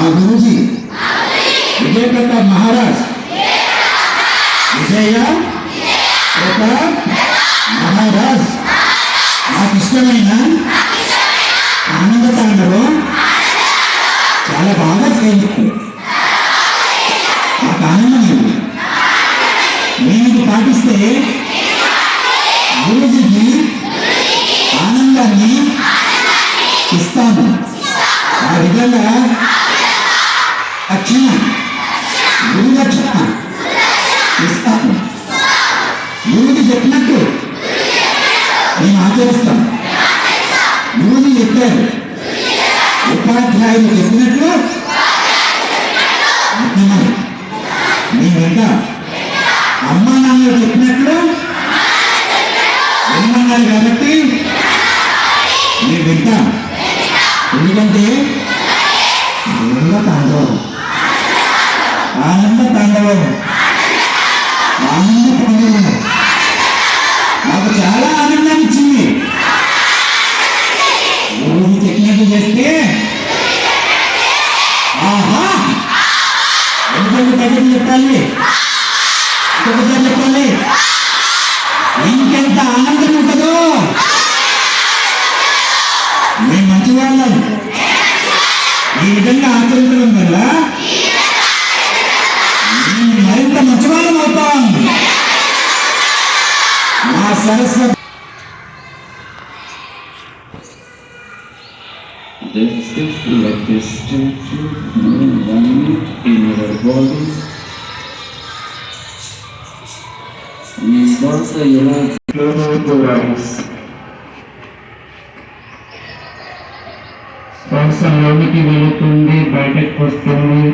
మా గురుజీ విజయ ప్రతాప్ మహారాజ్. విజయ ప్రతాప్ మహారాజ్. నాకు ఇష్టమైన ఆనంద చాలా బాగా చేయిస్తారు నాకు ఆనందం లేదు నేను పాటిస్తే గురుజీకి ఆనందాన్ని ఇస్తాను ఆ విధంగా రక్షణ గురు రక్షణ ఇస్తాను గురువుకి చెప్పినట్టు నేను ఆచరిస్తాను గురువుని చెప్పారు ఉపాధ్యాయులు చెప్పినట్లు విన్నాను. నేను వెంట అమ్మా నాన్నలు చెప్పినట్లు విన్నాను కాబట్టి నేను వింటాను ఎందుకంటే ఆనంద తాండవం ఆనంద. నాకు చాలా ఆనందాన్ని ఇచ్చింది. గురువు చెప్పినట్టు చేస్తే ఆహా! ఎందుకంటే తగ్గట్టు చెప్పాలి. ఒకసారి చెప్పాలి. ఇంకెంత ఆనందం ఉంటుందో? మేము మంచి వాళ్ళం ఈ విధంగా ఆచరించడం This is like a statue, one in your body. You bodies. ఈ శ్వాస ఎలా శ్వాస లోనికి వెళుతుంది బయటకు వస్తుంది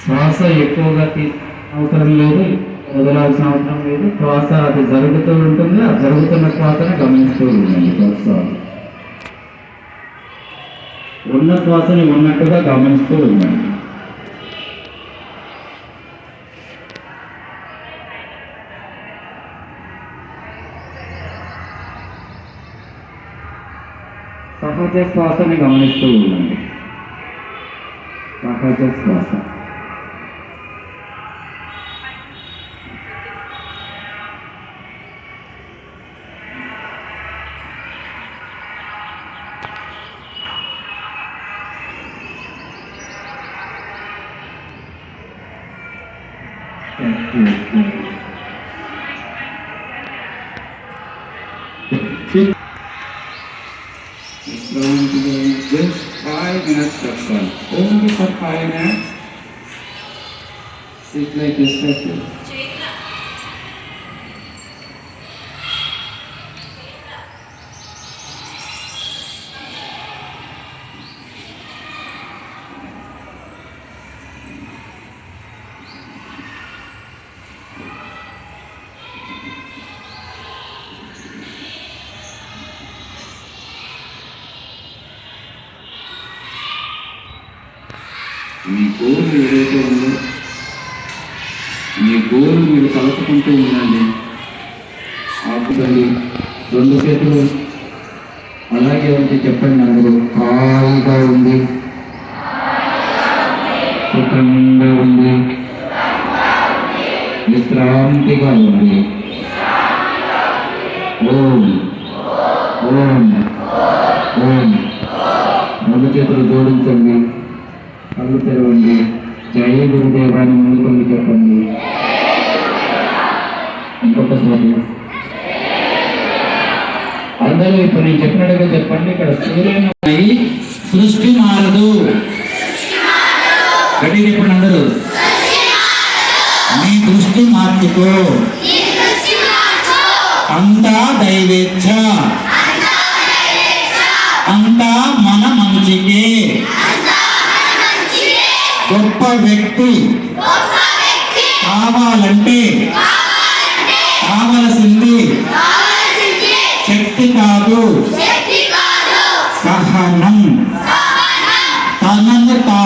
శ్వాస ఎక్కువగా తీసుకో లేదు వదలాల్సిన అవసరం లేదు శ్వాస అది జరుగుతూ ఉంటుంది ఆ జరుగుతున్న శ్వాసను గమనిస్తూ ఉండండి శ్వాస ఉన్న శ్వాసని ఉన్నట్టుగా గమనిస్తూ ఉండండి. సహజ శ్వాసని గమనిస్తూ ఉండండి. సహజ శ్వాస. It's going just five minutes. Only for five minutes. Sit like a. మీ గోలు ఏదైతే ఉందో మీ గోలు మీరు కలుపుకుంటూ ఉండండి. ఆకుదండి రెండు చేతులు అలాగే ఉంటే చెప్పండి అందరూ కాలుగా ఉంది సుఖంగా ఉంది విశ్రాంతిగా ఉంది. అందరూ ఇప్పుడు నేను చెప్పినట్టుగా చెప్పండి. ఇక్కడ సూర్యుని సృష్టి మారదు. గట్టి చెప్పండి అందరూ. మీ దృష్టి మార్చుకో. అంతా దైవేచ్ఛ. అంతా మన మంచికే. గొప్ప వ్యక్తి కావాలంటే శక్తి కాదు సహనం తనను తాను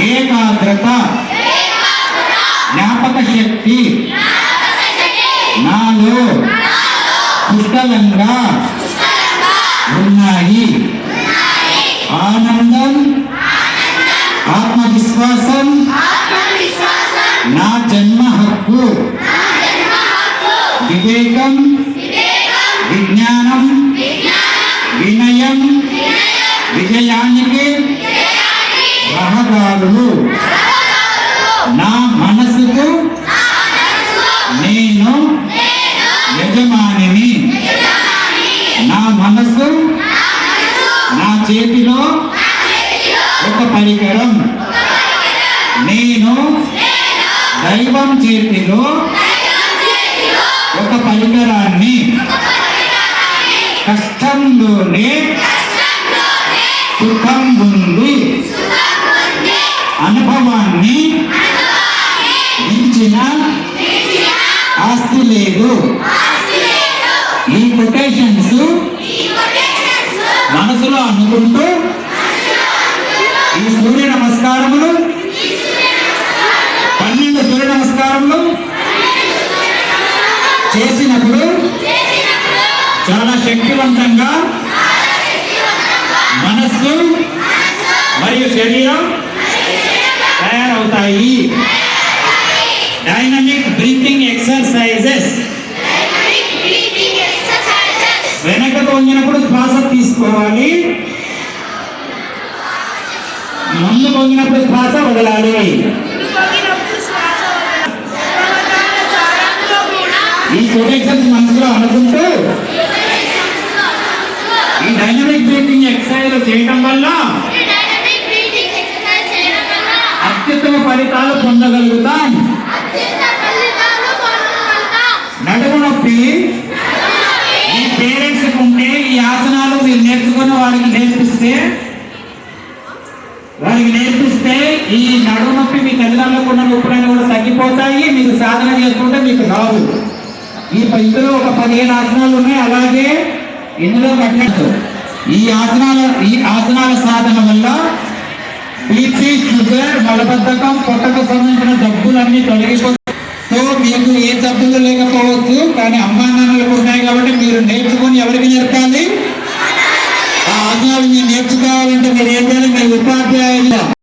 ఏకాగ్రత. జ్ఞాపక శక్తి. నాలో పుష్కలంగా ఉన్నాయి. ఆనందం. ఆత్మవిశ్వాసం. రహదారులు నా మనసుకు నేను యజమానిని. నా మనసు నా చేతిలో ఒక పరికరం. నేను దైవం చేతిలో ఒక పరికరాన్ని. కష్టంలోనే సుఖం అనుభవాన్ని ముందు శ్వాస వదలాలి. ఈ కొటేషన్స్ మనసులో అనుకుంటూ ఈ డైనమిక్ బ్రీతింగ్ ఎక్సర్సైజ్ చేయడం వల్ల అత్యుత్తమ ఫలితాలు పొందగలుగుతాం. నడుము నొప్పి ఈ పేరెంట్స్ ఉంటే ఈ ఆసనాలు మీరు నేర్చుకుని వారికి నేర్పిస్తే వారికి ఈ నడుము నొప్పి మీ తల్లిదండ్రులకు ఉన్న నొప్పులన్నీ కూడా తగ్గిపోతాయి. మీరు సాధన చేసుకుంటే మీకు రాదు. ఈ ఇందులో ఒక పదిహేను ఆసనాలు ఉన్నాయి. అలాగే ఇందులో కట్టినట్టు. ఈ ఆసనాల ఈ ఆసనాల సాధన వల్ల బీపీ షుగర్ మలబద్ధకం పొట్టకు సంబంధించిన జబ్బులన్నీ తొలగిపోతాయి. సో మీకు ఏ జబ్బులు లేకపోవచ్చు కానీ అమ్మా నాన్నలకు ఉన్నాయి కాబట్టి మీరు నేర్చుకొని ఎవరికి నేర్పాలి? ఆ ఆసనాలు మీరు నేర్చుకోవాలంటే మీరు ఏం చేయాలి? మీ ఉపాధ్యాయులు.